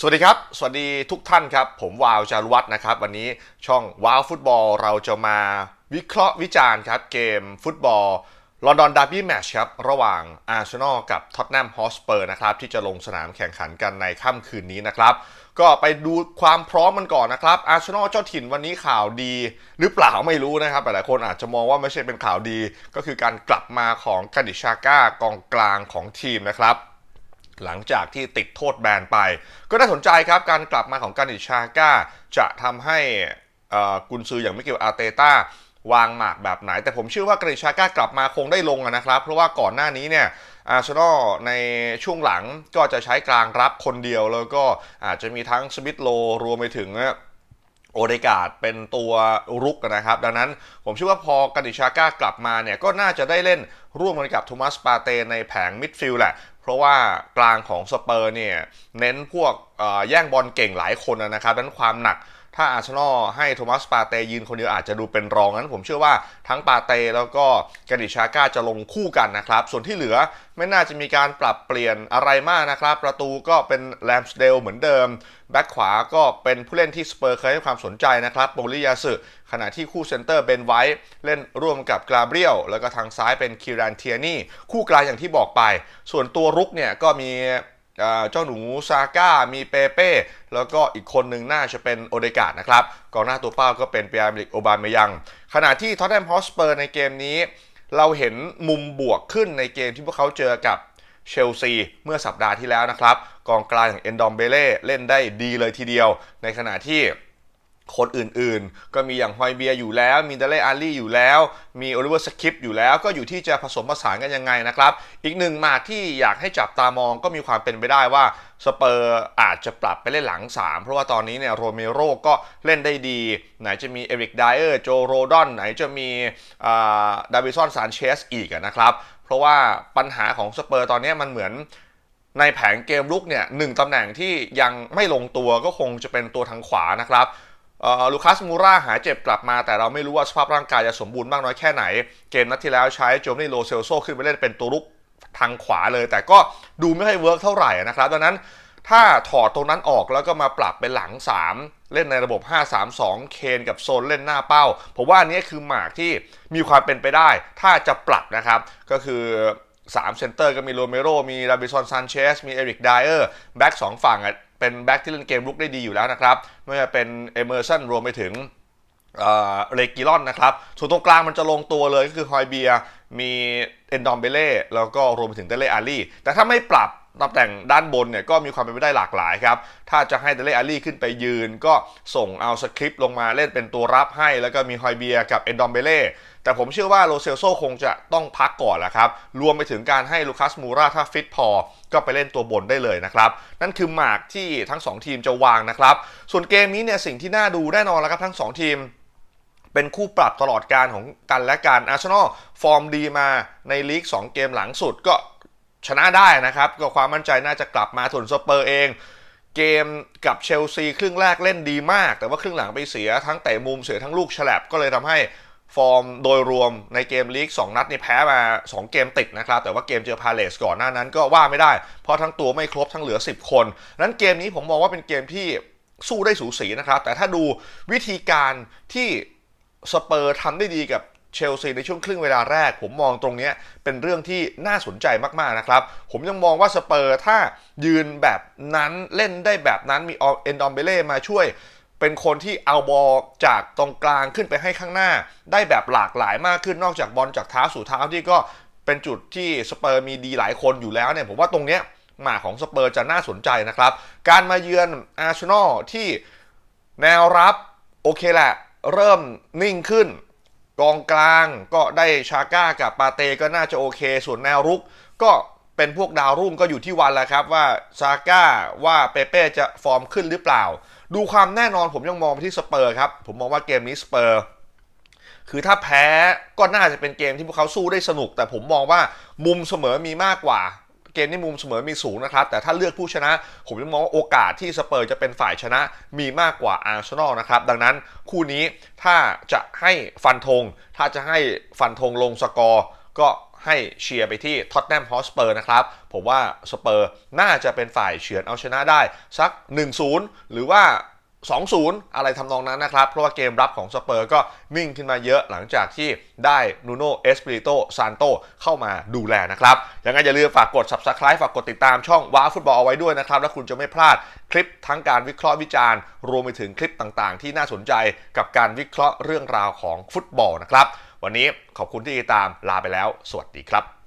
สวัสดีครับ สวัสดีทุกท่านครับ ผมวาวจารุวัฒน์นะครับ วันนี้ช่องวาวฟุตบอลเราจะมาวิเคราะห์วิจารณ์ครับ เกมฟุตบอลลอนดอนดาร์บี้แมชครับ ระหว่างอาร์เซนอลกับท็อตแนมฮอสเปอร์นะครับ ที่จะลงสนามแข่งขันกันในค่ำคืนนี้นะครับ ก็ไปดูความพร้อมมันก่อนนะครับอาร์เซนอลเจ้าถิ่นวันนี้ข่าวดี หรือเปล่าไม่รู้นะครับหลายคนอาจจะมองว่าไม่ใช่เป็นข่าวดี ก็คือการกลับมาของกาดิชาก้ากองกลางของทีมนะครับ หลังจากที่ติดโทษแบนไป ก็น่าสนใจครับการกลับมาของการิชาก้า จะทำให้กุนซืออย่างมิเกลอาร์เตต้าวางหมากแบบไหน แต่ผมเชื่อว่าการิชาก้ากลับมาคงได้ลงนะครับ เพราะว่าก่อนหน้านี้เนี่ยอาร์เซนอลในช่วงหลังก็จะใช้กลางรับคนเดียว แล้วก็อาจจะมีทั้งสมิธโลรวมไปถึงโอเดกาดเป็นตัวรุกนะครับ ดังนั้นผมเชื่อว่าพอกาดิชาก้ากลับมาเนี่ยก็น่าจะได้เล่นร่วมกันกับโทมัสปาเตในแผงมิดฟิลด์แหละ เพราะว่ากลางของสเปอร์เนี่ยเน้นพวกแย่งบอลเก่งหลายคนนะครับดังนั้นความหนัก ถ้าอาร์เซนอลให้โทมัสปาเตยืนคนเดียวอาจจะดูเป็นรองนั้น ผมเชื่อว่าทั้งปาเตแล้วก็กาดิชาก้าจะลงคู่กันนะครับ ส่วนที่เหลือไม่น่าจะมีการปรับเปลี่ยนอะไรมากนะครับ ประตูก็เป็นแลมสเดลเหมือนเดิม แบ็คขวาก็เป็นผู้เล่นที่สเปอร์เคยให้ความสนใจนะครับโบลิยาสึขณะที่คู่เซนเตอร์เบนไว้เล่นร่วมกับกราเบรียลแล้วก็ทางซ้ายเป็นคิรันเทียนี่คู่กลางอย่างที่บอกไป ส่วนตัวรุกเนี่ยก็มี เจ้าหนูซาก้ามีเปเป้ แล้วก็อีกคนหนึ่งน่าจะเป็นโอเดกาดนะครับกองหน้าตัวเป้าก็เป็นเปียร์ลิกโอบามยัง ขณะที่ท็อตแนมฮอสเปอร์ในเกมนี้ เราเห็นมุมบวกขึ้นในเกมที่พวกเขาเจอกับเชลซีเมื่อสัปดาห์ที่แล้วนะครับ กองกลางอย่างเอนดอมเบเล่เล่นได้ดีเลยทีเดียว ในขณะที่ คนอื่นๆ ก็มีอย่างฮอยเบียร์อยู่แล้ว มีเดเลอารี่อยู่แล้ว มีโอลิเวอร์สคิปอยู่แล้ว ก็อยู่ที่จะผสมผสานกันยังไงนะครับ อีกหนึ่งมาที่อยากให้จับตามองก็มีความเป็นไปได้ว่าสเปอร์อาจจะปรับไปเล่นหลัง 3 เพราะว่าตอนนี้เนี่ยโรเมโรก็เล่นได้ดี ไหนจะมีเอริกไดเออร์โจโรดอน ไหนจะมีดาวิสันซานเชสอีกนะครับ เพราะว่าปัญหาของสเปอร์ตอนนี้มันเหมือนในแผงเกมลุกเนี่ยหนึ่งตำแหน่งที่ยังไม่ลงตัวก็คงจะเป็นตัวทางขวานะครับ ลูคัสมูราหายเจ็บกลับมา แต่เราไม่รู้ว่าสภาพร่างกายจะสมบูรณ์มากน้อยแค่ไหน เกมนัดที่แล้วใช้โจมนี่โลเซลโซขึ้นไปเล่นเป็นตัวลุกทางขวาเลย แต่ก็ดูไม่ค่อยเวิร์กเท่าไหร่นะครับดังนั้นถ้าถอดตรงนั้นออกแล้วก็มาปรับเป็นหลัง 3 เล่นในระบบ 5-3-2 เคนกับโซนเล่นหน้าเป้า ผมว่าอันนี้คือหมากที่มีความเป็นไปได้ ถ้าจะปรับนะครับ ก็คือ3เซนเตอร์ก็มีโรเมโรมีราบิซอนซานเชสมีเอริกไดเออร์แบ็กสองฝั่งอะ เป็นแบ็กที่เล่นเกมลุกได้ดีอยู่แล้วนะครับไม่ว่าเป็นเอเมอร์สันรวมไปถึงเรกิลอนนะครับ ส่วนตรงกลางมันจะลงตัวเลยก็คือฮอยเบียมีเอนดอมเบเล่แล้วก็รวมไปถึงเดเลอารี่แต่ถ้าไม่ปรับ ตำแหน่งด้านบนเนี่ยก็มีความเป็นไปได้หลากหลายครับ ถ้าจะให้เดเล่อารี่ขึ้นไปยืน ก็ส่งเอาสคริปต์ลงมาเล่นเป็นตัวรับให้ แล้วก็มีฮอยเบียกับเอนดอมเบเล่แต่ผมเชื่อว่าโรเซลโซคงจะต้องพักก่อนแหละครับ รวมไปถึงการให้ลูคัสมูราถ้าฟิตพอ ก็ไปเล่นตัวบนได้เลยนะครับ นั่นคือหมากที่ทั้ง 2 ทีมจะวางนะครับ ส่วนเกมนี้เนี่ยสิ่งที่น่าดูแน่นอนแล้วครับทั้ง 2 ทีมเป็นคู่ปรับตลอดการของกันและกันอาร์เซนอลฟอร์มดีมาในลีก 2 เกมหลังสุดก็ ชนะได้นะครับ ก็ความมั่นใจน่าจะกลับมาส่วนสเปอร์เอง เกมกับเชลซีครึ่งแรกเล่นดีมาก แต่ว่าครึ่งหลังไปเสียทั้งเตะมุมเสียทั้งลูกฉลับก็เลยทำให้ฟอร์มโดยรวมในเกมลีก 2 นัดนี่แพ้มา 2 เกมติดนะครับ แต่ว่าเกมเจอพาเลสก่อนหน้านั้นก็ว่าไม่ได้ เพราะทั้งตัวไม่ครบทั้งเหลือ 10 คน นั้นเกมนี้ผมมองว่าเป็นเกมที่สู้ได้สูสีนะครับ แต่ถ้าดูวิธีการที่สเปอร์ทำได้ดีกับ เชลซีในช่วงครึ่งเวลาแรก ผมมองตรงนี้เป็นเรื่องที่น่าสนใจมากๆนะครับ ผมยังมองว่าสเปอร์ถ้ายืนแบบนั้นเล่นได้แบบนั้นมีเอนดอมเบเล่มาช่วยเป็นคนที่เอาบอลจากตรงกลางขึ้นไปให้ข้างหน้า ได้แบบหลากหลายมากขึ้นนอกจากบอลจากเท้าสู่เท้าที่ก็เป็นจุดที่สเปอร์มีดีหลายคนอยู่แล้วเนี่ยผมว่าตรงเนี้ยหมาของสเปอร์จะน่าสนใจนะครับ การมาเยือนอาร์เซนอลที่แนวรับโอเคแหละ เริ่มนิ่งขึ้น กองกลางก็ได้ชาก้ากับปาเตก็น่าจะโอเค ส่วนแนวรุก ก็เป็นพวกดาวรุ่งก็อยู่ที่วันแล้วครับว่าซาก้าว่าเปเป้จะฟอร์มขึ้นหรือเปล่า ดูความแน่นอนผมยังมองไปที่สเปอร์ครับ ผมมองว่าเกมนี้สเปอร์คือถ้าแพ้ก็น่าจะเป็นเกมที่พวกเขาสู้ได้สนุก แต่ผมมองว่ามุมเสมอมีมากกว่า เกมนี้มุมเสมอมีสูงนะครับ แต่ถ้าเลือกผู้ชนะ ผมยังมองว่าโอกาสที่สเปอร์จะเป็นฝ่ายชนะมีมากกว่าอาร์เซนอลนะครับ ดังนั้นคู่นี้ถ้าจะให้ฟันธง ถ้าจะให้ฟันธงลงสกอร์ก็ให้เชียร์ไปที่ท็อตแนมฮอสเปอร์นะครับ ผมว่าสเปอร์น่าจะเป็นฝ่ายเฉือนเอาชนะได้สัก 1-0 หรือว่า 2-0 อะไรทำนองนั้นนะครับ เพราะว่าเกมรับของสเปอร์ก็มิ่งขึ้นมาเยอะหลังจากที่ได้นูโนเอสปริโตซานโตเข้ามาดูแลนะครับยังไงอย่าลืมฝากกด subscribe ฝากกดติดตามช่องว้าฟุตบอลเอาไว้ด้วยนะครับ แล้วคุณจะไม่พลาดคลิปทั้งการวิเคราะห์วิจารณ์ รวมไปถึงคลิปต่างๆ ที่น่าสนใจกับการวิเคราะห์เรื่องราวของฟุตบอลนะครับ วันนี้ขอบคุณที่ติดตามลาไปแล้ว สวัสดีครับ